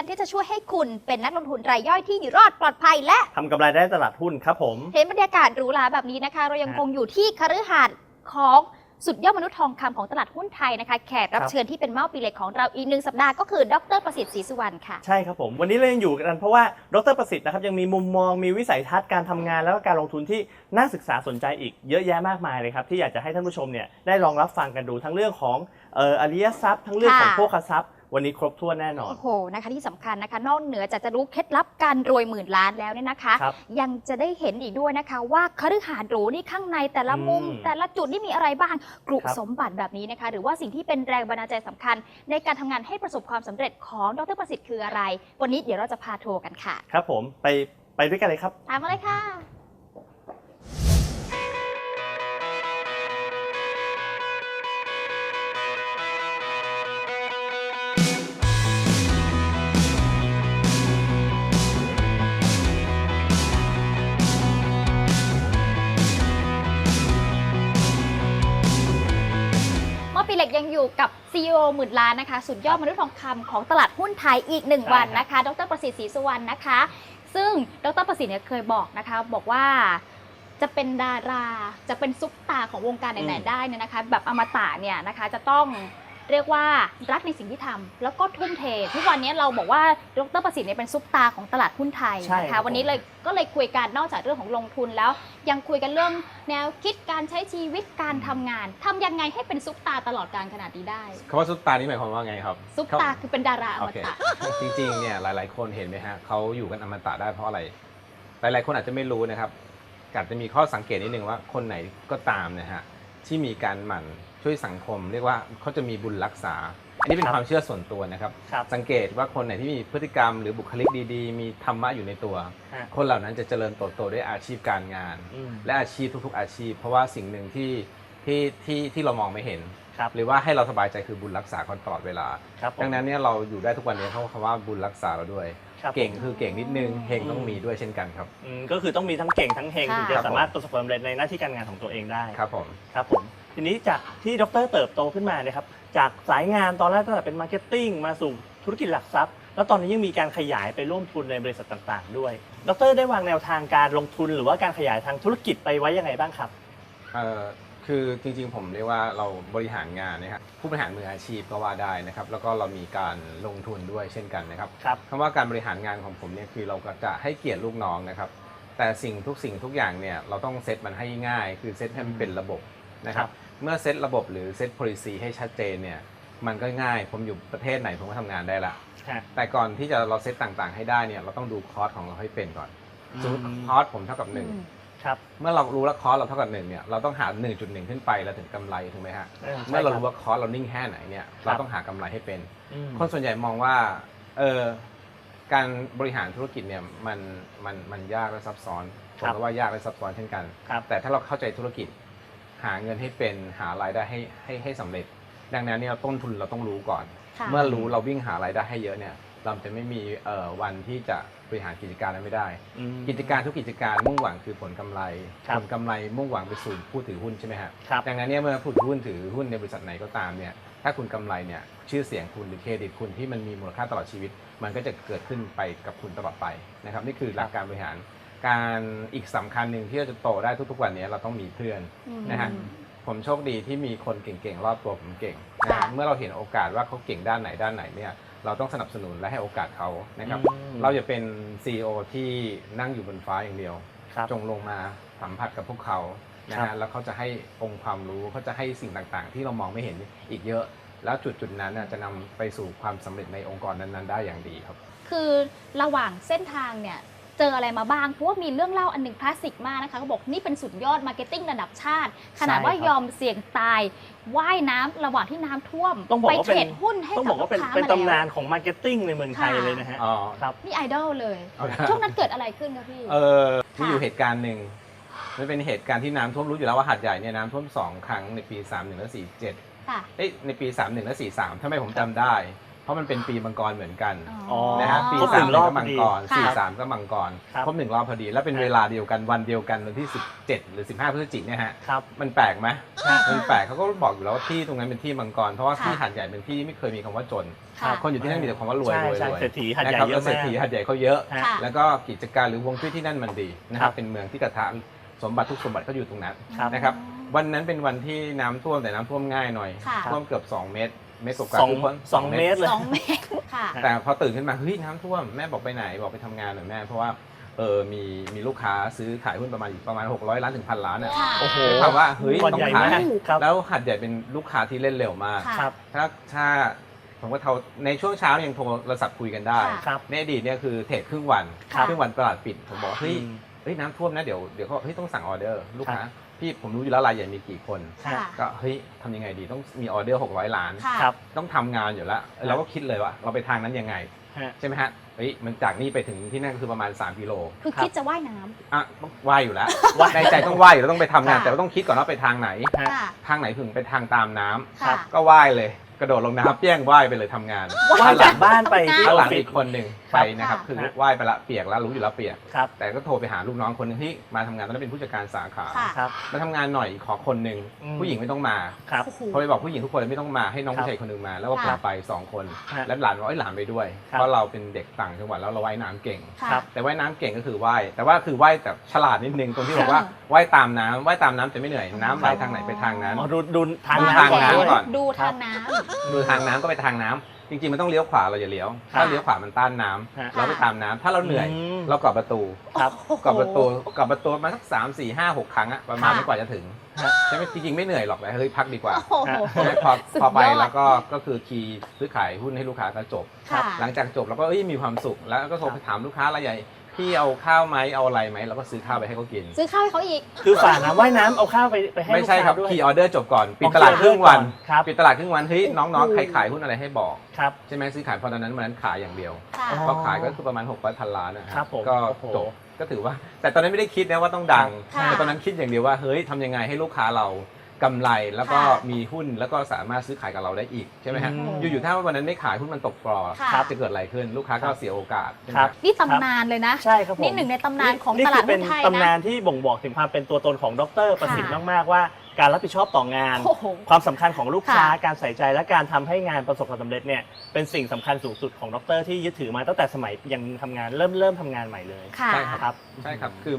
การที่จะช่วยให้คุณเป็นนักลงทุนรายย่อยที่อยู่รอดปลอดภัยและทำกำไรได้ตลาดหุ้นครับผม เห็นบรรยากาศหรูหราแบบนี้นะคะ เรายังคงอยู่ที่คฤหาสน์ของสุดยอดมนุษย์ทองคำของตลาดหุ้นไทยนะคะ แขกรับครับเชิญที่เป็นเมาปีเล็กของเราอีกหนึ่งสัปดาห์ก็คือดรประสิทธิ์ศรีสุวรรณค่ะ ใช่ครับผม วันนี้เรายังอยู่กันเพราะว่าดรประสิทธิ์นะครับยังมีมุมมองมีวิสัยทัศน์การทำงาน แล้วก็การลงทุนที่น่าศึกษาสนใจอีกเยอะแยะมากมายเลยครับ ที่อยากจะให้ท่านผู้ชมเนี่ยได้ลองรับฟังกันดูทั้งเรื่องของเอ่ออริยทรัพย์ ทั้งเรื่องของค่ะโภคทรัพย์ วันนี้ครบถ้วนแน่นอน โอ้โหนะคะที่สำคัญนะคะ นอกเหนือจากจะรู้เคล็ดลับการรวยหมื่นล้านแล้วเนี่ยนะคะ ครับยังจะได้เห็นอีกด้วยนะคะ ว่าคฤหาสน์หรูนี่ข้างในแต่ละมุม อืมแต่ละจุดนี่มีอะไรบ้างกรุครับ สมบัติแบบนี้นะคะ หรือว่าสิ่งที่เป็นแรงบันดาลใจสำคัญ ในการทำงานให้ประสบความสำเร็จของดรประสิทธิ์คืออะไร วันนี้เดี๋ยวเราจะพาทัวร์กันค่ะ ครับผมไปไปด้วยกันเลยครับ ตามมาเลยค่ะ ปีเหล็กยังอยู่กับ CEO หมื่นล้านนะคะ สุดยอดมนุษย์ทองคำของตลาดหุ้นไทยอีกหนึ่งวันนะคะ ดรประสิทธิ์ศรีสุวรรณนะคะ ซึ่งดรประสิทธิ์เนี่ยเคยบอกนะคะ บอกว่าจะเป็นดารา จะเป็นซุปตาของวงการไหนๆได้เนี่ยนะคะ แบบอมตะเนี่ยนะคะ จะต้อง เรียกว่ารักในสิ่งที่ทำแล้วก็ทุ่มเท ทุกวันนี้เราบอกว่าดรประสิทธิ์เนี่ยเป็นซุปตาของตลาดหุ้นไทยใช่นะครัคะบวันนี้เลยก็เลยคุยกันนอกจากเรื่องของลงทุนแล้ว ยังคุยกันเรื่องแนวคิดการใช้ชีวิตการทำงานทำยังไงให้เป็นซุปตาตลอดการขนาดนี้ได้คำว่าซุปตานี่หมายความว่าไงครับซุปตาคือเป็นดาราอโอมเคตะจริงๆเนี่ยหลาย ๆ คนเห็นไหมฮะเขาอยู่กันอมตะได้เพราะอะไร หลาย ๆ คนอาจจะไม่รู้นะครับอาจจะมีข้อสังเกตนิดนึงว่าคนไหนก็ตามนะฮะที่มีการหมั่น ช่วยสังคม เรียกว่าเขาจะมีบุญรักษา อันนี้เป็ครันบความเชื่อส่วนตัวนะครับ ครับ สังเกตว่าคนไหนที่มีพฤติกรรมหรือบุคลิกดีๆ มีธรรมะอยู่ในตัว ฮะ คนเหล่านั้นจะเจริญเติบโตด้วยอาชีพการงาน อืมและอาชีพทุก ๆ อาชีพ เพราะว่าสิ่งหนึ่งที่ที่ที่ที่เรามองไม่เห็น ครับหรือว่าให้เราสบายใจคือบุญรักษาคนตลอดเวลา ครับผมดังนั้นเนี่ยเราอยู่ได้ทุกวันนี้เพราะคำว่าบุญรักษาเราด้วย ครับผมเก่งคือเก่งนิดนึงเฮงต้องมีด้วยเช่นกันครับ อืมก็คือต้องมีทั้งเก่งทั้งเฮงค่ะถึงจะสามารถประสบความสำเร็จในหน้าที่การงานของตัวเองได้ ครับผม ครับผม ทีนี้จากที่ดรเติบโตขึ้นมาเนี่ยครับจากสายงานตอนแรกตั้งแต่เป็นมาร์เก็ตติ้งมาสู่ธุรกิจหลักทรัพย์ แล้วตอนนี้ยังมีการขยายไปร่วมทุนในบริษัทต่างๆ ด้วย ดรได้วางแนวทางการลงทุนหรือว่าการขยายทางธุรกิจไปไว้ยังไงบ้างครับ เอ่อคือจริงๆผมเรียกว่าเราบริหารงานนะครับผู้บริหารมืออาชีพก็ว่าได้นะครับ แล้วก็เรามีการลงทุนด้วยเช่นกันนะครับครับ คำว่าการบริหารงานของผมเนี่ยคือเราก็จะให้เกียรติลูกน้องนะครับ แต่สิ่งทุกสิ่งทุกอย่างเนี่ยเราต้องเซตมันให้ง่าย คือเซตให้มันเป็นระบบ นะครับเมื่อเซตระบบหรือเซต policy ให้ชัดเจนเนี่ยมันก็ง่ายผมอยู่ประเทศไหนผมก็ทำงานได้ละฮะแต่ก่อนที่จะเราเซตต่างๆ ให้ได้เนี่ยเราต้องดูคอร์สของเราให้เป็นก่อนอืมสมมติคอร์สผมเท่ากับหนึ่งอืมครับเมื่อเรารู้แล้วคอร์สเราเท่ากับหนึ่งเนี่ยเราต้องหา 1.1 ขึ้นไปเราถึงกำไรถูกไหมฮะเมื่อเรารู้ว่าคอร์สเรานิ่งแค่ไหนเนี่ยเราต้องหากำไรให้เป็นอืมคนส่วนใหญ่มองว่าเออการบริหารธุรกิจเนี่ยมันมันมันยากและซับซ้อนผมก็ว่ายากและซับซ้อนเช่นกันครับแต่ถ้าเราเข้าใจธุรกิจ หาเงินให้เป็นหารายได้ให้ให้ให้สำเร็จ ดังนั้นเนี่ยต้นทุนเราต้องรู้ก่อน ค่ะ เมื่อรู้เราวิ่งหารายได้ให้เยอะเนี่ยเราจะไม่มีเอ่อวันที่จะบริหารกิจการนั้นไม่ได้ อืม กิจการทุกกิจการมุ่งหวังคือผลกำไรครับ ผลกำไรมุ่งหวังไปสู่ผู้ถือหุ้นใช่ไหมฮะครับ ดังนั้นเนี่ยเมื่อผู้ถือหุ้นถือหุ้นในบริษัทไหนก็ตามเนี่ยถ้าคุณกำไรเนี่ยชื่อเสียงคุณหรือเครดิตคุณที่มันมีมูลค่าตลอดชีวิต มันก็จะเกิดขึ้นไปกับคุณตลอดไปนะครับนี่คือหลักการบริหาร การอีกสำคัญหนึ่งที่เราจะโตได้ทุกๆวันนี้เราต้องมีเพื่อนอืมนะฮะ ผมโชคดีที่มีคนเก่งๆรอบตัวผมเก่งนะค่ะฮะเมื่อเราเห็นโอกาสว่าเขาเก่งด้านไหนด้านไหนเนี่ยเราต้องสนับสนุนและให้โอกาสเขานะครับ อืม เราจะเป็น CEO ที่นั่งอยู่บนฟ้าอย่างเดียว ครับ จงลงมาสัมผัสกับพวกเขานะครัฮะบ แล้วเขาจะให้องค์ความรู้เขาจะให้สิ่งต่างๆ ที่เรามองไม่เห็นอีกเยอะ แล้วจุดจุดๆนั้นน่ะจะนำไปสู่ความสำเร็จในองค์กรนั้นๆ ได้อย่างดีครับ คือระหว่างเส้นทางเนี่ย เจออะไรมาบ้าง เพราะว่ามีเรื่องเล่าอันหนึ่งคลาสสิกมากนะคะเขาบอกนี่เป็นสุดยอดมาร์เก็ตติ้งระดับชาติ ขนาดว่าใช่ครับยอมเสี่ยงตายว่ายน้ำระหว่างที่น้ำท่วม ต้องบอกไปว่าเทเป็นรดหุ้นให้ต้องกับบอกลูว่ากเป็นค้าเป็นมาตำนาแล้วนของมาร์เก็ตติ้งในเมืองไทยค่ะ เลยนะฮะอ๋อครับ นี่ไอดอลเลยเอาละช่วงนั้นเกิดอะไรขึ้นคะพี่ เออมีอยู่เหตุการณ์หนึ่งมันเป็นเหตุการณ์ที่น้ำท่วมรู้อยู่แล้วว่าหาดใหญ่เนี่ยน้ำท่วมสองครั้งในปี 31 และ 47 ค่ะ เอ้ยในปี 31 และ 43ทำไมผมจำได้เพ ราะมันเป็นปีมังกรเหมือนกันอ๋อ นะฮะปีครบหนึ่สามงรอบก็มังกรค่ะสี่สามก็มังกรครับ ครบหนึ่งรอบพอดี แล้วเป็นเวลาเดียวกันวันเดียวกันวันที่ 17 หรือ 15พฤศจิกเนี่ยฮะครับ มันแปลกไหมค่ะมันแปลกเขาก็บอกอยู่แล้วว่าที่ตรงนั้นเป็นที่มังกรเพราะว่าค่ะที่หาดใหญ่เป็นที่ที่ไม่เคยมีคำว่าจน ค่ะ คนอยู่ที่นั่นมีแต่คำว่ารวยใช่รวยใช่รวยเศรษฐีหาดใหญ่นะครับเยอะแล้วเศรษฐีมาก หาดใหญ่เขาเยอะฮะค่ะ แล้วก็กิจการหรือฮวงจุ้ยที่นั่นมันดีนะคครัรับบ เป็นเมืองที่กระทะสมบัติทุกสมบัติก็อยู่ตรงนั้นครับ นะครับ วันนั้นเป็นวันที่น้ำท่วมแต่น้ำท่วมง่ายหน่อยค่ะ ท่วมเกือบ 2 เมตร เมตรกว่าๆสองคือพ้นสองเมตรเลยสองเมตรค่ะ แต่พอตื่นขึ้นมาเฮ้ยน้ำท่วมแม่บอกไปไหนบอกไปทำงานหน่อยแม่เพราะว่าเออมีมีลูกค้าซื้อขายหุ้นประมาณอีกประมาณ 600 ล้านถึงพันล้านอะค่ะโอ้โหด้วยความว่าเฮ้ยก้อนต้องใหญ่ขายมากครับแล้วหัดใหญ่เป็นลูกค้าที่เล่นเร็วมากค่ะครับถ้าถ้าผมก็เท่าในช่วงเช้ายังโทรศัพท์คุยกันได้ค่ะครับในอดีตเนี่ยคือเทรดครึ่งวันค่ะครึ่งวันตลาดปิดผมบอกเฮ้ยอืมเฮ้ยน้ำท่วมนะเดี๋ยวเดี๋ยวเขาบอกเฮ้ยต้องสั่งออเดอร์ลูกค้าครับ พี่ผมรู้อยู่แล้วรายใหญ่มีกี่คน ค่ะ ก็เฮ้ยทำยังไงดีต้องมีออเดอร์ 600 ล้าน ค่ะ ครับ ต้องทำงานอยู่แล้วเราก็คิดเลยว่า เราไปทางนั้นยังไง ฮะ ใช่ไหมฮะเฮ้ยมันจากนี่ไปถึงที่นั่นก็คือประมาณ 3 กิโลคือครับคิดจะว่ายน้ำ อะต้องว่ายอยู่แล้วว่ายในใจต้องว่ายอยู่แล้วต้องไปทำงาน ค่ะ แต่ว่าต้องคิดก่อนว่าไปทางไหน ฮะ ค่ะ ทางไหนถึงไปทางตามน้ำค่ะ ก็ว่ายเลย กระโดดลงน้ำเปี้ยงว่ายไปเลยทำงานว่ายจากบ้านไปที่ข้างอหอลัฟงฟิศอีกคนหนึ่งครัไปบนะครับค่ะคือว่ายไปละเปียกแล้วรู้อยู่แล้วเปียก ครับแต่ก็โทรไปหาลูกน้องคนหนึงที่มาทำงานตอนนั้นเป็นผู้จัดการสาขา ค่ะครับ มาทำงานหน่อยขอคนหนึ่งอืม ผู้หญิงไม่ต้องมาครับ โอ้โหพอไปบอกผู้หญิงทุกคนไม่ต้องมาให้น้องครับผู้ชายคนหนึ่งมา แล้วก็ค่ะพาไปสองคน ฮะแล้วหลานบอกเอ้ยหลานไปด้วย ครับ เพราะเราเป็นเด็กต่างจังหวัดแล้วเราว่ายน้ำเก่งค่ะครับ แต่ว่ายน้ำเก่งก็คือว่ายแต่ว่าคือว่ายแบบฉลาดนิดนึงตรงที่บอกว่าว่ายตามน้ำว่ายตามน้ำจะไม่เหนื่อยน้ำไหลทางไหนไปทางนั้น อ๋อดูดูทางดูน้ำทางก่อนน้ำด้วย ก่อน ดูครัทาบงน้ดูทางน้ำก็ไปทางน้ำจริงๆ มันต้องเลี้ยวขวาเราอย่าเลี้ยวครับถ้าเลี้ยวขวามันต้านน้ำฮะ เราไปตามน้ำถ้าเราเหนื่อยอืม เรากรอบประตูครับำกรอบประตูกรอบประตูมาสักสามสี่ห้าหกครั้งอะประมาณค่ะ ไม่กว่าจะถึงฮะ ใช่ไหมจริงๆไม่เหนื่อยหรอกแต่เฮ้ยพักดีกว่า โอ้โห ใช่ไหมพอสุดพอไปยอดแล้วก็ก็คือคีย์ซื้อขายหุ้นให้ลูกค้าก็จบ ค่ะ หลังจากจบเราก็เอ้ยมีความสุขแล้วก็โทรครับไปถามลูกค้ารายใหญ่ พี่เอาข้าวไหมเอาอะไรไหมเราก็ซื้อข้าวไปให้เขากิน ซื้อข้าวให้เขาอีก คือฝาน้ำว่ายน้ำเอาข้าวไปไปให้ไม่ใช่ครับลูกคีค้าย์ออเดอร์จบก่อนปิดอ๋อตลาดครึ่งวัน ครับ ปิดตลาดครึ่งวันเฮ้ยน้องโอ้โหๆใครขายหุ้นอะไรให้บอกครับ ใช่ไหมซื้อขายเพราะตอนนั้นมันขายอย่างเดียว ค่ะ อ๋อก็ขายก็คือประมาณ 6 0 0พันล้านนะฮะครับผมก็โอ้โหจบก็ถือว่า แต่ตอนนั้นไม่ได้คิดนะว่าต้องดัง ค่ะแต่ตอนนั้นคิดอย่างเดียวว่า เฮ้ยทำยังไงให้ลูกค้าเรา กำไรแล้วก็ค่ะมีหุ้นแล้วก็สามารถซื้อขายกับเราได้อีกใช่ไหมฮะอืม อยู่ๆถ้าวันนั้นไม่ขายหุ้นมันตกปลอค่ะครับจะเกิดอะไรขึ้นลูกค้าก็เสียโอกาสใช่ไหมครับนี่ตำนานเลยนะ ใช่ครับผมนี่หนึ่งในตำนานของตลาดคืเป็หุ้นนไทยตำนานะ นที่บ่งบอกถึงความเป็นตัวตนของดรประสิทธิ์ค่ะ มากๆว่า การรับผิดชอบต่องาน โอ้โห ความสำคัญของลูกค้า ค่ะการใส่ใจและการทำให้งานประสบความสำเร็จเนี่ยเป็นสิ่งสำคัญสูงสุดของดรที่ยึดถือมาตั้งแต่สมัยยังทำงานเริ่มเริ่มทำงานใหม่เลยค่ะ ใช่ครับใช่ครับ คือ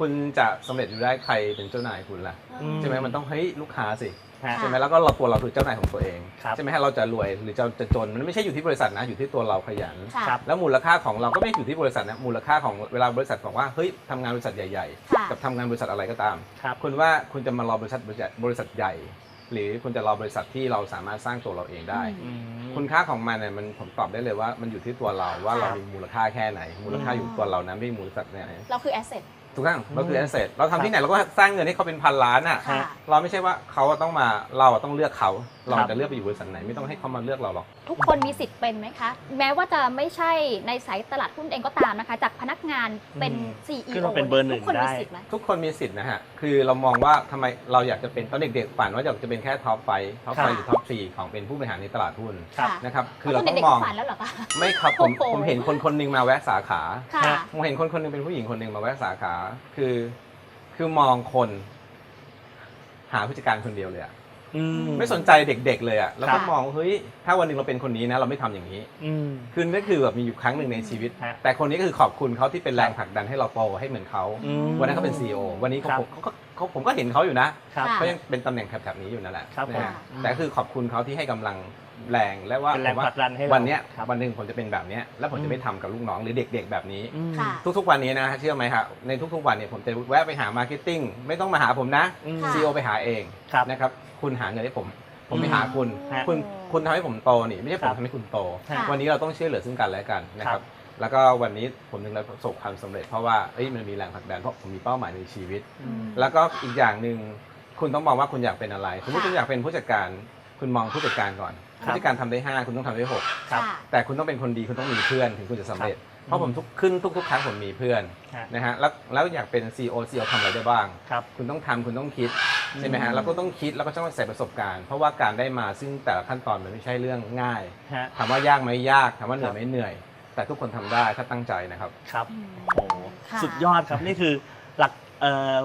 คุณจะสำเร็จอยู่ได้ใครเป็นเจ้านายคุณล่ะอืมใช่ไหมมันต้องเฮ้ยลูกค้าสิฮะ ใช่ไหมแล้วก็เราตัวเราคือเจ้านายของตัวเองครับ ใช่ไหมฮะเราจะรวยหรือจะจะจนมันไม่ใช่อยู่ที่บริษัทนะอยู่ที่ตัวเราขยัน ค่ะครับ แล้วมูลค่าของเราก็ไม่ได้อยู่ที่บริษัทนะมูลค่าของเวลาบริษัทบอกว่าเฮ้ยทำงานบริษัทใหญ่ ค่ะ ๆ กับทำงานบริษัทอะไรก็ตาม ครับ คุณว่าคุณจะมารอบริษัทบริษัทบริษัทใหญ่ หรือคุณจะรอบริษัทที่เราสามารถสร้างตัวเราเองได้ อือืมคุณค่าของมันเนี่ยมันผมตอบได้เลยว่ามันอยู่ที่ตัวเราว่าค่ะเรามีมูลค่าแค่ไหน มูลค่าอยู่ตัวเรานะไม่ใช่มูลค่าไหนเราคือแอสเซท ถูกต้องเราคือมแอสเซทเราทำที่ไหนเราก็สร้างเงินให้เขาเป็นพันล้านอะ ค่ะ เราไม่ใช่ว่าเขาต้องมาเราต้องเลือกเขา เราครับจะเลือกไปอยู่บริษัทไหนไม่ต้องให้เขามาเลือกเราหรอก ทุกคนมีสิทธิ์เป็นไหมคะ แม้ว่าจะไม่ใช่ในสายตลาดหุ้นเองก็ตามนะคะ จากพนักงานเป็น อืม CEO ขึ้นมาเป็นเบอร์หนึ่งทุกคนได้ มีสิทธิ์ไหม ทุกคนมีสิทธิ์นะฮะ คือเรามองว่าทำไมเราอยากจะเป็นตอนเด็กๆฝันว่าอยากจะเป็นแค่ท็อปไฟท็อปครัไฟบหรือท็อปสี่ของเป็นผู้บริหารในตลาดหุ้นครับค่ะนะครับ คือตเรานต้องเด็กมๆองก็ฝันแล้วเหรอคะ ไม่ครับผมโอ้โห ผมเห็นคนคนหนึงมาแวะสาขา ค่ะฮะผมเห็นคนคนหนึงเป็นผู้หญิงคนหนึงมาแวะสาขาคือคือมองคน หาผู้จัดการคนเดียวเลยอะอืมไม่สนใจเด็กๆเลยอะแล้วก็ค่ะมองเฮ้ยถ้าวันหนึ่งเราเป็นคนนี้นะ เราไม่ทำอย่างนี้ อืม คือนั่นคือแบบมีอยู่ครั้งหนึ่งในชีวิต ฮะแต่คนนี้ก็คือขอบคุณเขาที่เป็นแรงผลักดันให้เราโตให้เหมือนเขา อืมวันนั้นเขาเป็น CEO วันนี้เขาครับ ผมเขาก็เขาผมก็เห็นเขาอยู่นะ ครับ ค่ะ เขายังเป็นตำแหน่งแถบๆนี้อยู่นั่นแหละครับนะฮะผมแต่คือขอบคุณเขาที่ให้กำลัง แรงและว่าเป็นแรงผมว่าผลักดันให้เราวันเนี้ยครับ วันหนึ่งผมจะเป็นแบบเนี้ยแล้วผมอืจะมไม่ทำกับลูกน้องหรือเด็ก ๆ แบบนี้ อืมค่ะ ทุกๆวันนี้นะเชื่อไหมครับในทุกๆวันเนี่ยผมจะแวะไปหามาร์เก็ตติ้งไม่ต้องมาหาผมนะอืม ค่ะ ซีอไปหาเองครับ นะครับคุณหาเงินให้ผม ผมไปอืมหาคุณฮะคุณคุณทำให้ผมโตนี่ไม่ใช่ผครัมบ ทำให้คุณโต ค่ะ วันนี้เราต้องช่วยเหลือซึ่งกันและกันนะคครัรับบแล้วก็วันนี้ผมถึงได้ประสบความสำเร็จเพราะว่าเอ้ยมันมีแรงผลักดันเพราะผมมีเป้าหมายในชีวิต อืม แล้วก็อีกอย่างหนึ่งคุณต้องมองว่าคุณอยากเป็นอะไรสมมติค่ะ คุณอยากเป็นผู้จัดการ คุณมองผู้จัดการก่อนครับ ผู้จัดการทำได้ห้าคุณต้องทำได้หกครับ ค่ะ แต่คุณต้องเป็นคนดีคุณต้องมีเพื่อนถึงคุณจะสำเร็จครับเพราะผมทุกขึ้นทุก ๆ ครั้งผมมีเพื่อนฮะ นะฮะแล้วแล้วอยากเป็น CEO CEO ทำอะไรได้บ้าง ครับ คุณต้องทำคุณต้องคิดใช่ไหมอืฮะมแล้วก็ต้องคิดแล้วก็ต้องใส่ประสบการณ์ เพราะว่าการได้มาซึ่งแต่ละขั้นตอนมันไม่ใช่เรื่องง่ายฮะ ถามว่ายากไหมยากถามว่าเหนื่อยครับไหมเหนื่อย แต่ทุกคนทำได้ถ้าตั้งใจนะครับ ครับอืมโอ้โหค่ะ สุดยอดครับ นี่คือหลักเอ่อ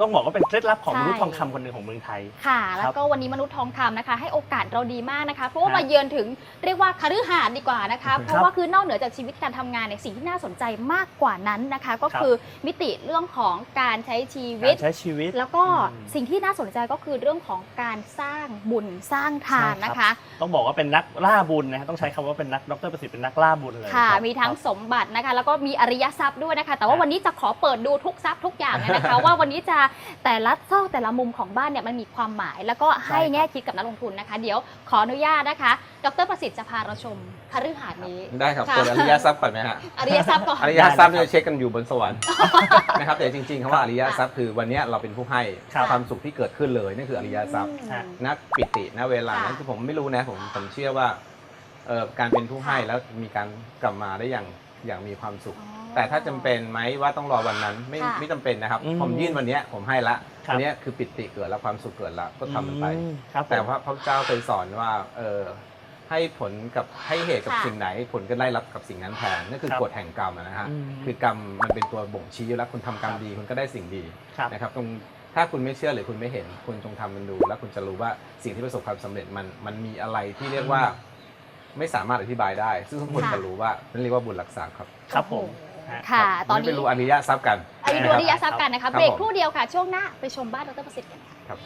ต้องบอกว่าเป็นเคล็ดลับของใช่มนุษย์ทองคำคนหนึ่งของเมืองไทย ค่ะครัแล้บวก็วันนี้มนุษย์ทองคำนะคะ ให้โอกาสเราดีมากนะคะ เพราะว่าครับมาเยือนถึงเรียกว่าคฤหาสน์ดีกว่านะคะครับเพราะว่าคือนอกเหนือจากชีวิตการทำงานเนี่ยสิ่งที่น่าสนใจมากกว่านั้นนะคะ ก็ครับคือมิติเรื่องของการใช้ชีวิกาต รใช้ชีวิต แล้วก็อืม สิ่งที่น่าสนใจก็คือเรื่องของการสร้างบุญสร้างทานใช่ครับนะคะ ต้องบอกว่าเป็นนักล่าบุญนะฮะต้องใช้คำว่าเป็นนักดรประสิทธิ์เป็นนักล่าบุญเลยค่ะ รับมีทั้งครับสมบัตินะคะ แล้วก็มีอริยทรัพย์ด้วยนะคะ แต่ว่าครับวันนี้จะขอเปิดดูทุกทรัพย์ทุกอย่างเลยนะคะ ว่าวันนี้จะแต่ละซอกแต่ละมุมของบ้านเนี่ยมันมีความหมาย แล้วก็ให้แง่คิดกับนักลงทุนนะคะ เดี๋ยวขออนุญาตนะคะ ดรประสิทธิ์จะพาเราชมคฤหาสน์นี้ ได้ครับค่ะ เปิดอริยทรัพย์ก่อนไหมฮะ อริยทรัพย์ก่อน อริยทรัพย์เนี่ยเช็คกันอยู่บนสวรรค์ นะครับแต่จริงๆคำว่าอริยทรัพย์คือวันเนี้ยเราเป็นผู้ให้ครับ ความสุขที่เกิดขึ้นเลยนั่นคืออริยทรัพย์ฮะนักปิติณเวลาค่ะนั้นคือผมไม่รู้นะผมผมเชื่อว่าเอ่อการเป็นผู้ให้แล้วมีการกลับมาได้อย่างอย่างมีความสุข อ๋อ แต่ถ้าจำเป็นไหมว่าต้องรอวันนั้นไม่ค่ะไม่จำเป็นนะครับ อืมผมยื่นวันเนี้ยผมให้ละครับวันเนี้ยคือปิติเกิดแล้วความสุขเกิดแล้วก็ทำมันไป อืมครับแต่ผมพระพระเจ้าเคยสอนว่าเออให้ผลกับให้เหตุกับค่ะ สิ่งไหน ผลก็ได้รับกับสิ่งนั้นแทนนั่นคือครับกฎแห่งกรรมอะนะฮะอืมคือกรรมมันเป็นตัวบ่งชี้อยู่แล้วคุณทำกรรมครับ ดีคุณก็ได้สิ่งดีครับ นะครับตรงถ้าคุณไม่เชื่อหรือคุณไม่เห็น คุณจงทำมันดู แล้วคุณจะรู้ว่าสิ่งที่ประสบความสำเร็จมันมันมีอะไรที่เรียกว่าไม่สามารถอธิบายได้ ซึ่งทุกคนค่ะ จะรู้ว่านั่นเรียกว่าบุญรักษาครับ ครับผม โอ้โหฮะ ค่ะรับตอนไปนี้รู้อริยทรัพย์กันอันนี้ดูอริยทรัพย์กันนะคะครับเบรกผมครู่เดียวค่ะ ช่วงหน้าไปชมบ้านดรประสิทธิ์กันค่ะ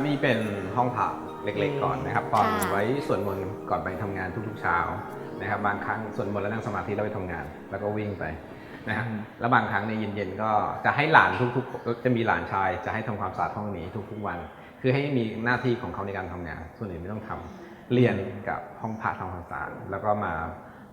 ครับครับนี่เป็นห้องพักเล็กๆ ก่อนนะครับตอนค่ะ ไว้สวดมนต์ก่อนไปทำงานทุกๆเช้านะครับบางครั้งสวดมนต์แล้วนั่งสมาธิแล้วไปทำงาน แล้วก็วิ่งไปนะฮะอืมแล้วบางครั้งในยเย็นๆก็จะให้หลานทุกๆ จะมีหลานชายจะให้ทำความสะอาดห้องนี้ทุกๆวัน คือให้มีหน้าที่ของเขาในการทำงาน ส่วนอื่นไม่ต้องทำเรียนกับห้องพักทำความสะอาดแล้วก็มา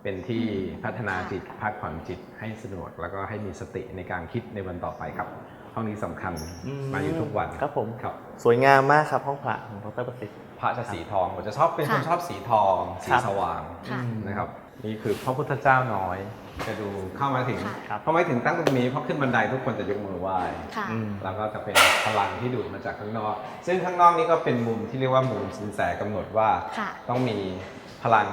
เป็นที่พัฒนาจิตพักผ่อนจิตให้สนุกแล้วก็ให้มีสติในการคิดในวันต่อไปครับ ห้องนี้สำคัญอืมมาอยู่ทุกวัน ครับผม ครับ สวยงามมากครับห้องพระของดรประสิทธิ์ พระจะสีทองผมจะชอบเป็นคนค่ะชอบสีทองสีครับ สว่างค่ะ นะครับนี่คือพระพุทธเจ้าน้อย จะดูเข้ามาถึงค่ะครับพอมาถึงตั้งตรงนี้พอขึ้นบันไดทุกคนจะยกมือไหว้ ค่ะ อืม แล้วก็จะเป็นพลังที่ดูดมาจากข้างนอก ซึ่งข้างนอกนี่ก็เป็นมุมที่เรียกว่ามุมสินแสกำหนดว่า ค่ะ ต้องมีพลัง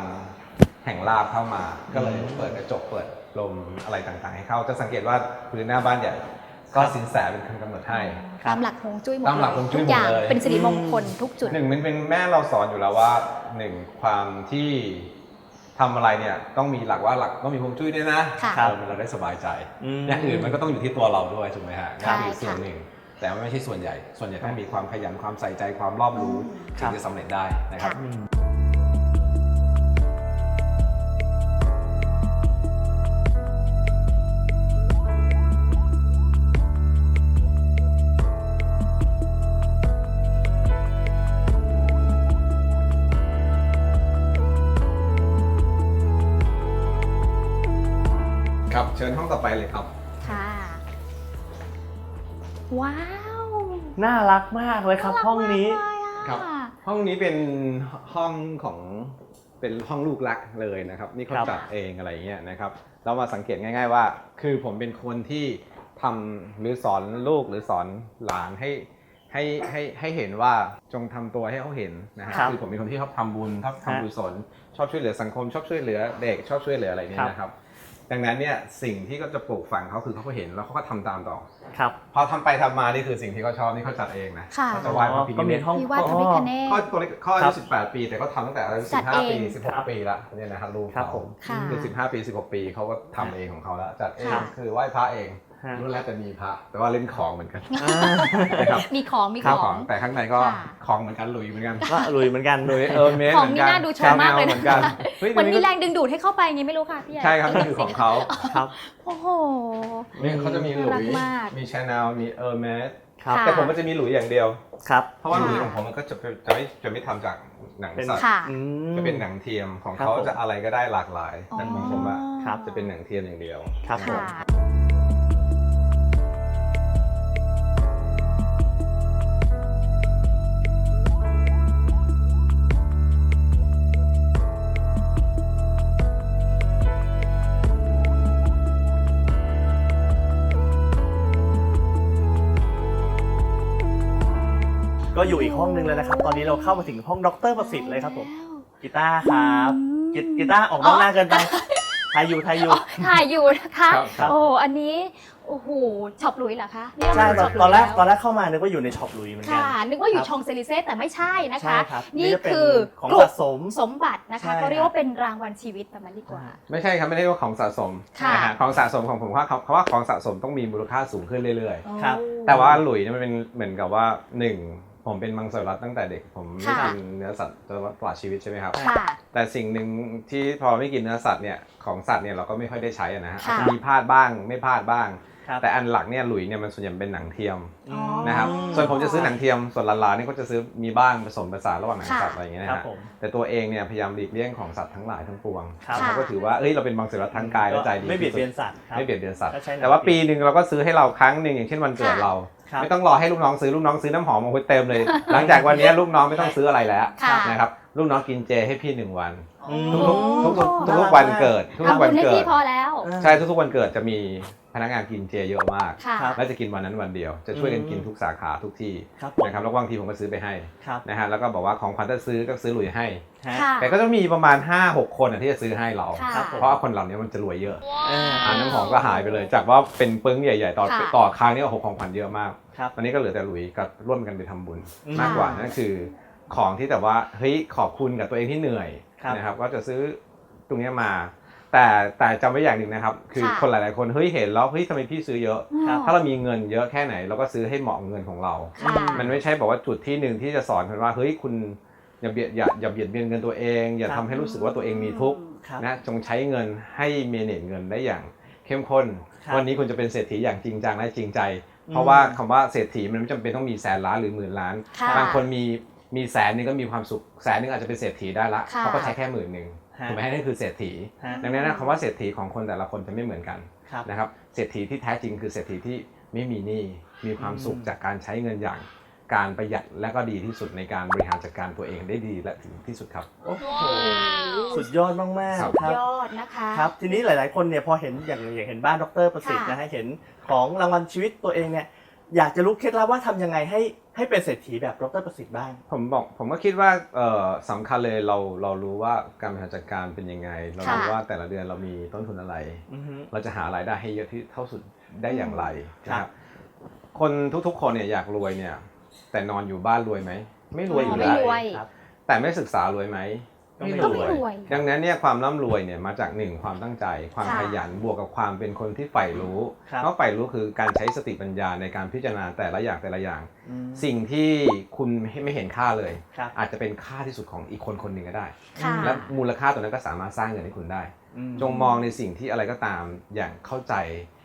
แห่งลาบเข้ามา ก็เลยอืมเปิดกระจกเปิดลมอะไรต่างๆ ให้เข้า จะสังเกตว่าพื้นหน้าบ้านใหญ่ ก็สินแสเป็นคนกำหนดให้ครับตามหลักฮวงจุ้ยหมดตามหลักฮวงจุ้ยทุกอย่างหมดเลย เป็นสิริมงคลทุกจุด หนึ่งมันเป็นแม่เราสอนอยู่แล้วว่าหนึ่งความที่ทำอะไรเนี่ยต้องมีหลักว่าหลักต้องมีฮวงจุ้ยด้วยนะค่ะเออมันเราได้สบายใจอืม อย่างอื่นมันก็ต้องอยู่ที่ตัวเราด้วยถูกไหมฮะใช่นั่นคือส่วนค่ะ หนึ่ง แต่ว่าไม่ใช่ส่วนใหญ่ ส่วนใหญ่ต้องมีความขยันความใส่ใจความรอบรู้คถึรังบจะสำเร็จได้นะครับค่ะอืม องต่อไปเลยครับ ค่ะ ว้าวน่ารักมากเลยครับ ห้องนี้น่ารักมากเลยอะครับห้องนี้เป็นห้องของเป็นห้องลูกรักเลยนะครับ นี่เขาครับ จัดเองอะไรอย่างเงี้ยนะครับ เรามาสังเกตง่าย ๆ ว่า คือผมเป็นคนที่ทำหรือสอนลูกหรือสอนหลานให้ให้ให้ให้เห็นว่าจงทำตัวให้เขาเห็นนะฮะครับคือผมเป็นคนที่ชอบทำบุญชอบฮะทำกุศลชอบช่วยเหลือสังคม ชอบช่วยเหลือเด็กชอบช่วยเหลืออะไรเนี่ยนะครับ ดังนั้นเนี่ยสิ่งที่ก็จะปลูกฝังเขาคือเขาก็เห็นแล้วเขาก็ทำตามต่อ ครับพอทำไปทำมานี่คือสิ่งที่เขาชอบนี่เขาจัดเองนะค่ะ เขาจะวาดพระพิฆก็เนมีศห้องมีวาดพระพิฆเนศ เขาตัวเล็กเขาอาครัยุบ 18 ปี แต่เขาทำตั้งแต่อายุจัด15ปีเอง16 ปีละเนี่ยนะครับลูกครับเขาผม ค่ะ คือ15 ปี 16 ปีเขาก็ทำเองของเขาแล้วจัดเองค่ะ คือไหว้พระเองฮะ รุ่นแรกจะมีพระแต่ว่าเล่นของเหมือนกันอ่านะครับมีของมีข้าวขขอองงแต่ข้างในก็ค่ะของเหมือนกันหลุยเหมือนกันก็ลุยเหมือนกันหลุยเออเมสของนี่น่าดูชมมากเลยเหนะมือนกันเฮ้ยเหมือนมีเดี๋ยวแรงดึงดูดให้เข้าไปไงไม่รู้ค่ะพี่ใหญ่ใช่ครับนี่คือของเขาครับโอ้โหเนี่ยเขาจะมีหลุน่ารัยกมากมีชาแนลมีเออร์เมสครับค่ะแต่ผมก็จะมีหลุยอย่างเดียวครับ เพราะว่าหลุยค่ะของผมมันก็จะเป็นจะไม่จะไม่ทำจากหนังเป็นสัตว์ค่ะอืมจะเป็นหนังเทียมของครับเขาผมจะอะไรก็ได้หลากหลายแต่ของผมอะครับจะเป็นหนังเทียมอย่างเดียวครับผม อยู่อีกห้องนึงแล้วนะครับ ตอนนี้เราเข้ามาถึงห้องดรประสิทธิ์เลยครับผมกีตาร์ครับกีกีตาร์ออกนอกหน้าเกินไปทายอยู่ทายอยู่อ๋อถ่ายอยู่นะคะครับครับ โอ้อันนี้โอ้โหช็อปหลุยเหรอคะนี่ใช่เราตอนมาตอนแรกช็ปหลุยตอนแรกเข้ามานึกว่าอยู่ในช็อปลุยเหมือนกันค่ะนึกว่าอยู่ครับ ชองเซลิเซ่แต่ไม่ใช่นะใช่คะ ครับนี่จะเป็นคือของกลุ่สะสม สมบัตินะคะใช่เขาเรียกว่าเป็นรางวัลชีวิตแบบนั้นดีกว่า ไม่ใช่ครับไม่ได้ว่าของสะสมค่ะ นะฮะของสะสมของผมว่าเขาเขาว่าของสะสมต้องมีมูลค่าสูงขึ้นเรื่อยครับๆแต่ว่าหลุยเนี่ยมันเป็นเหมือนกับว่าหนึ่ง ผมเป็นมังสวิรัตตั้งแต่เด็ก ผมไม่ค่ะกินเนื้อสัตว์ตลอดชีวิตใช่ไหมครับ ค่ะ แต่สิ่งหนึ่งที่พอไม่กินเนื้อสัตว์เนี่ยของสัตว์เนี่ยเราก็ไม่ค่อยได้ใช้อะนะฮะค่ะ อาจจะมีพลาดบ้างไม่พลาดบ้าง ครับ แต่อันหลักเนี่ยหลุยเนี่ยมันส่วนใหญ่เป็นหนังเทียมอ๋อ นะครับส่วนผมจะซื้อหนังเทียมส่วนลาๆนี่ก็จะซื้อมีบ้างผสมผสานระหว่างหนังค่ะสัตว์อะไรอย่างเงี้ยคนะรับฮะผม แต่ตัวเองเนี่ยพยายามหลีกเลี่ยงของสัตว์ทั้งหลายทั้งปวงครับนะครับ ก็ถือว่าเอ้ยเราเป็นมังสวิรัตทั้งกายและใจดีไม่เบียดที่สุ เบียนสัตว์ครับ ไม่เบียดเบียนสัตว์ ก็ใช้หนัง แต่ว่าปีหนึ่งเราก็ซื้อให้เราครั้งหนึ่งอย่างเช่นวันเกิดค่ะ เรา ครับ ไม่ต้องรอให้ลูกน้องซื้อลูกน้องซื้อน้ำหอมมาคุยเต็มเลย หลังจากวันนี้ลูกน้องไม่ต้องซื้ออะไรแล้วค่ะ นะครับลูกน้องกินเจให้พี่หนึ่งวันอืม ทุกๆทุกๆทุกน่ารักๆทุกๆวันเกิดทุเอากๆบุวันญให้เกิพี่ด พอแล้วอ่าใช่ทุกๆวันเกิดจะมีพนักงานกินเจเยอะมาก ค่ะ ครับ และจะกินวันนั้นวันเดียว จะช่วยกันกินอืมทุกสาขาทุกที่ครับผมนะครับแล้วบางทีผมก็ซื้อไปให้ครับนะฮะแล้วก็บอกว่าของขวัญถ้าซื้อก็ซื้อหลุยให้ ฮะ ค่ะ แต่ก็จะมีประมาณ 5-6 คนอะที่จะซื้อให้เรา ค่ะครับผมเพราะว่าคนเหล่านี้มันจะรวยเยอะเอออ่าน้ำหอมก็หายไปเลย จากว่าเป็นปึ้งใหญ่ๆ ต่อค่ะ ต่อครั้งนี่โอ้โหของขวัญเยอะมาก ครับ ตอนนี้ก็เหลือแต่หลุยกับร่วมกันไปทำบุญ อืม มากกว่านั่นคือ ของที่แต่ว่าเฮ้ยขอบคุณกับตัวเองที่เหนื่อย ครับ นะครับก็จะซื้อตรงเนี้ยมา แต่แต่จำไว้อย่างหนึ่งนะครับ คือค่ะ คนหลาย ๆ คนเฮ้ยเห็นแล้วเฮ้ยทำไมพี่ซื้อเยอะ ครับ ถ้าเรามีเงินเยอะแค่ไหนเราก็ซื้อให้เหมาะกับเงินของเรา ค่ะ มันไม่ใช่บอกว่าจุดที่หนึ่งที่จะสอนคนว่าเฮ้ยคุณอย่าเบียดอย่าอย่าเบียดเบียนเงินตัวเอง อย่าครับ ทำให้รู้สึกว่าตัวเองมีทุกข์ครับ นะจงใช้เงินให้เมเนจเงินได้อย่างเข้มข้น ครับวันนี้คุณจะเป็นเศรษฐีอย่างจริงจังและจริงใจอืมเพราะว่าคำว่าเศรษฐีมันไม่จำเป็นต้องมีแสนล้านหรือหมื่นล้าน ค่ะ บางคนมี มีแสนหนึงก็มีความสุขแสนหนึงอาจจะเป็นเศรษฐีได้ละค่ะ เขาก็ใช้แค่หมื่นหนึ่งฮะถูกไหมนั่นคือเศรษฐี ฮะดังนั้นนะคำว่าเศรษฐีของคนแต่ละคนจะไม่เหมือนกันครับ นะครับเศรษฐีที่แท้จริงคือเศรษฐีที่ไม่มีหนี้มีความสุขอืมจากการใช้เงินอย่าง การประหยัดและก็ดีที่สุดในการบริหารจัดการตัวเองได้ดีและถึงที่สุดครับ โอ้โหสุดยอดมากๆครับครับ ยอดนะคะ ครับทีนี้หลาย ๆ คนเนี่ยพอเห็นอย่างอย่างเห็นบ้านดรประสิทธิ์ค่ะนะฮะเห็นของรางวัลชีวิตตัวเองเนี่ย อยากจะรู้เคล็ดลับว่าทำยังไงให้ให้เป็นเศรษฐีแบบดรประสิทธิ์บ้าง ผมบอกผมก็คิดว่าเอ่อสำคัญเลยเราเรารู้ว่าการบริหารจัดการเป็นยังไง เรารู้ค่ะว่าแต่ละเดือนเรามีต้นทุนอะไร อือฮึ เราจะหารายได้ให้เยอะที่เท่าสุดได้อย่างไรครับนะครับคนทุกๆคนเนี่ยอยากรวยเนี่ย แต่นอนอยู่บ้านรวยไหมไม่รวยอยู่ไม่แล้วรวยครับแต่ไม่ศึกษารวยไหม ก็ไม่ก็ไม่รวยดังนั้นเนี่ยความร่ำรวยเนี่ยมาจากหนึ่งความตั้งใจ ความค่ะ ขยันบวกกับความเป็นคนที่ใฝ่รู้ครับ เพราะใฝ่รู้คือการใช้สติปัญญาในการพิจารณาแต่ละอย่างแต่ละอย่าง อืมสิ่งที่คุณไม่เห็นค่าเลย ครับอาจจะเป็นค่าที่สุดของอีกคนคนหนึ่งก็ได้ ค่ะ และมูลค่าตัวนั้นก็สามารถสร้างเงินให้คุณได้ อืมจงมองในสิ่งที่อะไรก็ตามอย่างเข้าใจ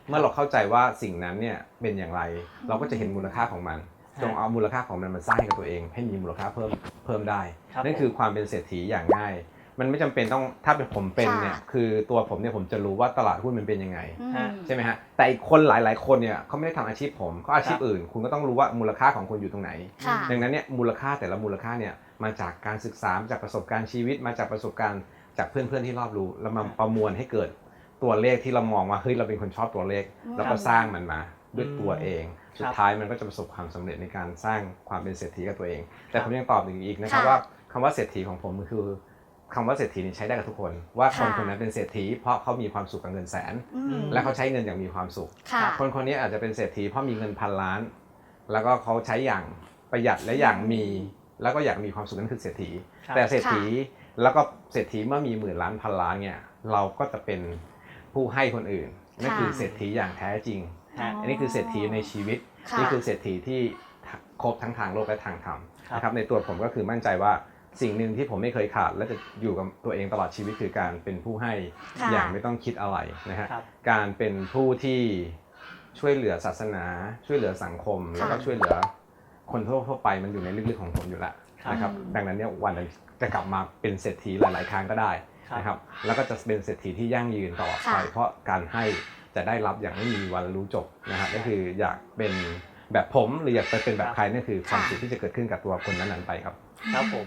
เมื่อเราเข้าใจว่าสิ่งนั้นเนี่ยเป็นอย่างไร เราก็จะเห็นมูลค่าของมัน จงเอามูลค่าของมันมาสร้างให้กับตัวเอง ให้มีมูลค่าเพิ่มเพิ่มได้ครับนั่นผมคือความเป็นเศรษฐีอย่างง่าย มันไม่จำเป็นต้องถ้าเป็นผมเป็นเนี่ยค่ะคือตัวผมเนี่ยผมจะรู้ว่าตลาดหุ้นมันเป็นยังไงอืมฮะใช่ไหมฮะแต่อีกคนหลาย ๆ คนเนี่ยเขาไม่ได้ทำอาชีพผมเขาอาชีพครับอื่น คุณก็ต้องรู้ว่ามูลค่าของคุณอยู่ตรงไหนค่ะดังนั้นเนี่ยมูลค่าแต่ละมูลค่าเนี่ยมาจากการศึกษามาจากประสบการณ์ชีวิตมาจากประสบการณ์จากเพื่อนๆที่รอบรู้แล้วมาประมวลให้เกิดตัวเลขที่เรามองว่าเฮ้ยเราเป็นคนชอบตัวเลขอืมแล้วก็สร้างมันมาด้วยตัวเองครับ สุดท้ายมันก็จะประสบความสำเร็จในการสร้างความเป็นเศรษฐีกับตัวเอง แต่ผมยังตอบอีกนะครับค่ะว่าคำว่าเศรษฐีของผมคือคำว่าเศรษฐีนี่ใช้ได้กับทุกคน ว่าคนค่ะคนนั้นเป็นเศรษฐีเพราะเขามีความสุขกับเงินแสนอืมและเขาใช้เงินอย่างมีความสุขค่ะคนคนนี้อาจจะเป็นเศรษฐีเพราะมีเงินพันล้าน แล้วก็เขาใช้อย่างประหยัดและอย่างมี แล้วก็อยากมีความสุขนั่นคือเศรษฐีครับแต่เศรษฐีแล้วก็เศรษฐีเมื่อมีหมื่นล้านพันล้านเนี่ยเราก็จะเป็นผู้ให้คนอื่นนั่นคือเศรษฐีอย่างแท้จริง ฮะอันนี้คือเศรษฐีในชีวิตค่ะนี่คือเศรษฐีที่ครบทั้งทางโลกและทางธรรมครับนะครับในตัวผมก็คือมั่นใจว่าสิ่งหนึ่งที่ผมไม่เคยขาด และจะอยู่กับตัวเองตลอดชีวิตคือการเป็นผู้ให้ค่ะอย่างไม่ต้องคิดอะไรนะฮะครับการเป็นผู้ที่ช่วยเหลือศาสนา ช่วยเหลือสังคม แล้วก็ช่วยเหลือคนทั่วๆไปมันอยู่ในลึกๆของผมอยู่แล้วนะครับอืมดังนั้นเนี่ยวันหนึงจะกลับมาเป็นเศรษฐีหลาย ๆ ครั้งก็ได้ครับนะครับแล้วก็จะเป็นเศรษฐีที่ยั่งยืนตลอดไปค่ะเพราะการให้ จะได้รับอย่างไม่มีวันรู้จบนะฮะก็คืออยากเป็นแบบผมหรืออยากไปเป็นแบบใครนั่นคือความสุขที่จะเกิดขึ้นกับตัวคนนั้นๆไปครับ ครับผม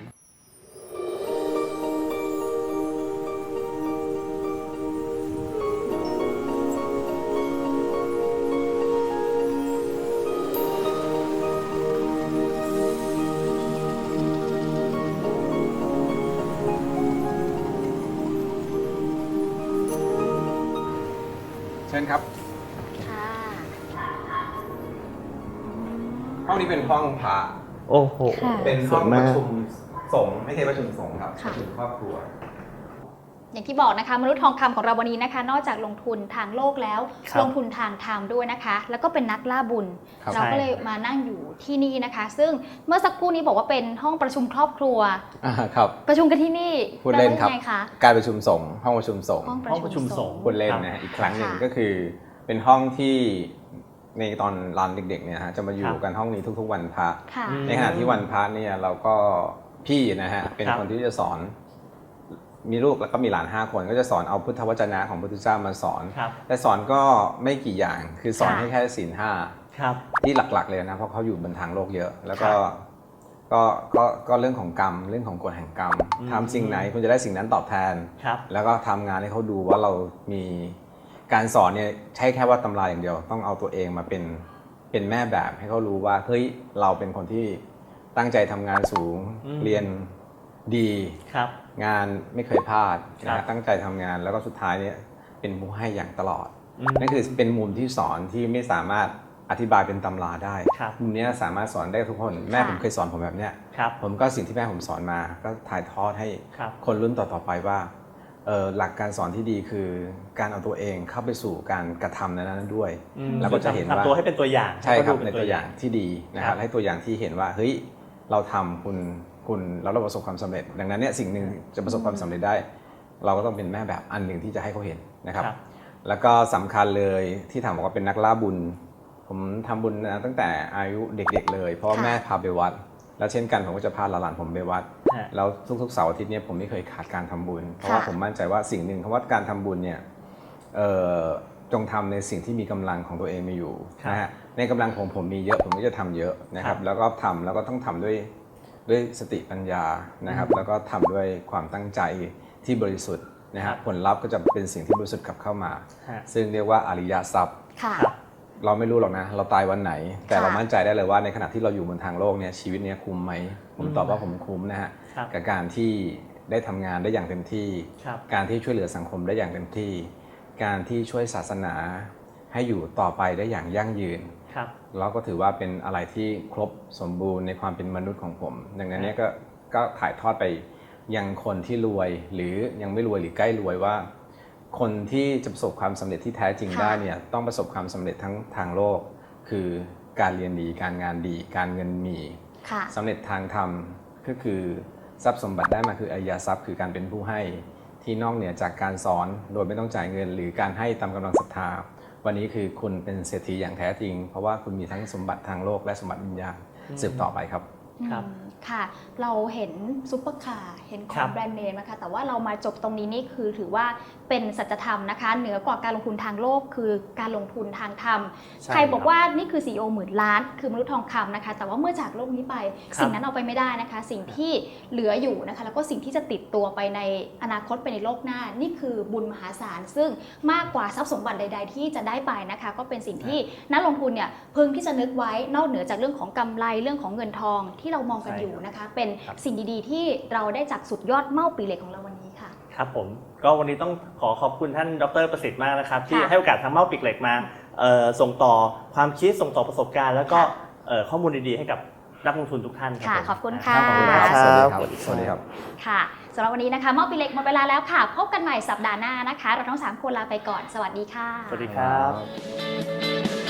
เป็นห้องพระโอ้โห ค่ะ เป็นห้องสวยปมากระชุมสงฆ์ไม่ใช่ประชุมสงฆ์ครับค่ะประชุมครอบครัว อย่างที่บอกนะคะมนุษย์ทองคำของเราวันนี้นะคะ นอกจากลงทุนทางโลกแล้ว ครับลงทุนทางธรรมด้วยนะคะ แล้วก็เป็นนักล่าบุญ ครับ เราก็เลยมานั่งอยู่ที่นี่นะคะ ซึ่งเมื่อสักครู่นี้บอกว่าเป็นห้องประชุมครอบครัว อ่าครับ ประชุมกันที่นี่พูดเล่นครับ แปว่ายังไงคะการประชุมสงฆ์ห้องประชุมสงฆ์ห้องห้องประชุมสงฆ์ พูดเล่นนะฮะอีกครั้งหนึ่งก็คือ เป็นห้องที่ ในตอนรันเด็กๆเนี่ยฮะจะมาอยู่กันห้องนี้ทุก ๆ วันพระค่ะอืมในขณะที่วันพระเนี่ยเราก็พี่นะฮะเป็นครับ คนที่จะสอน มีลูกแล้วก็มีหลานห้าคน ก็จะสอนเอาพุทธวจนะของพระพุทธเจ้ามาสอน ครับแต่สอนก็ไม่กี่อย่างคือสอนค่ะ ให้แค่ศีลห้าครับ ที่หลักๆเลยนะเพราะเขาอยู่บนทางโลกเยอะ แล้วก็ครับก็ก็ก็เรื่องของกรรมเรื่องของกฎแห่งกรรมอืม ทำสิ่งไหนคุณจะได้สิ่งนั้นตอบแทน ครับ แล้วก็ทำงานให้เขาดูว่าเรามี การสอนเนี่ยใช่แค่ว่าตำราอย่างเดียว ต้องเอาตัวเองมาเป็นเป็นแม่แบบให้เขารู้ว่าเฮ้ยเราเป็นคนที่ตั้งใจทำงานสูงอืม เรียนดี ครับ งานไม่เคยพลาดครันะบตั้งใจทำงานแล้วก็สุดท้ายเนี่ยเป็นผู้ให้อย่างตลอด อืมนั่นคือเป็นมุมที่สอนที่ไม่สามารถอธิบายเป็นตำราได้ครับ มุมเนี้ยสามารถสอนได้ทุกคน แม่ค่ะผมเคยสอนผมแบบเนี้ยครับผมก็สิ่งที่แม่ผมสอนมา ก็ถ่ายทอดให้ครับ คนรุ่นต่อๆไปว่าเอ่อ หลักการสอนที่ดีคือการเอาตัวเองเข้าไปสู่การกระทำนั้นๆด้วยอืมแล้วก็จะเห็นว่าทำตัวให้เป็นตัวอย่างใช่ครับห้ในเขาดูตัวอย่างที่ดีนะคครัรับบให้ตัวอย่างที่เห็นว่าเฮ้ยเราทำคุณคุณแล้วเราประสบความสำเร็จ ดังนั้นเนี่ยสิ่งหนึ่งจะประสบความสำเร็จได้ เราก็ต้องเป็นแม่แบบอันหนึ่งที่จะให้เขาเห็นนะครับครับแล้วก็สำคัญเลยที่ถามบอกว่าเป็นนักล่าบุญ ผมทำบุญนะตั้งแต่อายุเด็ก ๆ เลย เพราะว่าค่ะแม่พาไปวัด แล้วเช่นกันผมก็จะพาหลานๆผมไปวัด ฮะ แล้วทุกๆเสาร์อาทิตย์เนี่ยผมไม่เคยขาดการทำบุญ เพราะว่าผมมั่นใจว่าสิ่งหนึ่งคำว่าการทำบุญเนี่ยเอ่อจงทำในสิ่งที่มีกำลังของตัวเองมีอยู่ครับนะฮะในกำลังของผมมีเยอะผมก็จะทำเยอะนะครัครับบ แล้วก็ทำแล้วก็ต้องทำด้วยด้วยสติปัญญานะครับ แล้วก็ทำด้วยความตั้งใจที่บริสุทธิ์นะคครัรับบ ผลลัพธ์ก็จะเป็นสิ่งที่บริสุทธิ์กลับเข้ามา ฮะ ซึ่งเรียกว่าอริยทรัพย์ ค่ะครับเราไม่รู้หรอกนะ เราตายวันไหน แต่ค่ะ เรามั่นใจได้เลยว่าในขณะที่เราอยู่บนทางโลกเนี่ยชีวิตเนี้ยคุ้มไหมผมตอบว่าผมคุ้มนะฮะครับ กับการที่ได้ทำงานได้อย่างเต็มที่ครับการที่ช่วยเหลือสังคมได้อย่างเต็มที่ การที่ช่วยศาสนาให้อยู่ต่อไปได้อย่างยั่งยืนครับเราก็ถือว่าเป็นอะไรที่ครบสมบูรณ์ในความเป็นมนุษย์ของผม ดังนั้นเนี่ยก็ก็ถ่ายทอดไปยังคนที่รวยหรือยังไม่รวยหรือใกล้รวยว่า คนที่จะประสบความสำเร็จที่แท้จริงค่ะได้เนี่ยต้องประสบความสำเร็จทั้งทางโลก คือการเรียนดีการงานดี การเงินมีค่ะสำเร็จทางธรรมก็คือ ทรัพย์สมบัติได้มาคืออริยทรัพย์คือการเป็นผู้ให้ที่นอกเหนือจากการสอนโดยไม่ต้องจ่ายเงิน หรือการให้ตามกำลังศรัทธา วันนี้คือคุณเป็นเศรษฐีอย่างแท้จริง เพราะว่าคุณมีทั้งสมบัติทางโลกและสมบัติวิญญาณอืมสืบต่อไปครับ ครับอืมค่ะ เราเห็นซุปเปอร์คาร์เห็นขครัองบแบรนด์เนมนะคะ แต่ว่าเรามาจบตรงนี้นี่คือถือว่าเป็นสัจธรรมนะคะ เหนือกว่าการลงทุนทางโลกคือการลงทุนทางธรรม ใช่ใครบอกครับว่านี่คือ CEO หมื่นล้าน คือมนุษย์ทองคำนะคะ แต่ว่าเมื่อจากโลกนี้ไป ครับสิ่งนั้นเอาไปไม่ได้นะคะ สิ่งที่เหลืออยู่นะคะ แล้วก็สิ่งที่จะติดตัวไปในอนาคตไปในโลกหน้า นี่คือบุญมหาศาล ซึ่งมากกว่าทรัพย์สมบัติใด ๆ ที่จะได้ไปนะคะ ก็เป็นสิ่งที่นักลงทุนเนี่ยพึงที่จะนึกไว้นอกเหนือจากเรื่องของกำไรเรื่องของเงินทองที่เรามองกันใช่อยู่นะคะ เป็นครับสิ่งดีๆ ที่เราได้จากสุดยอดเม่าปีเหล็กของเราวันนี้ครับผมก็วันนี้ต้องขอขอบคุณท่านดรประสิทธิ์มากนะครับ ที่ค่ะให้โอกาสทางเมาปิกเหล็กมาเอ่อส่งต่อความคิดส่งต่อประสบการณ์ แล้วก็ค่ะเอ่อข้อมูลดีๆให้กับนักลงทุนทุกท่านครับค่ะผมขอบคุณค่ะรับขอบคุณมากสวัสดีครับครับ สวัสดีครับ ค่ะ สำหรับวันนี้นะคะมอบปีเล็กหมดเวลาแล้วค่ะ พบกันใหม่สัปดาห์หน้านะคะ เราทั้งสามคนลาไปก่อน สวัสดีค่ะ สวัสดีครับ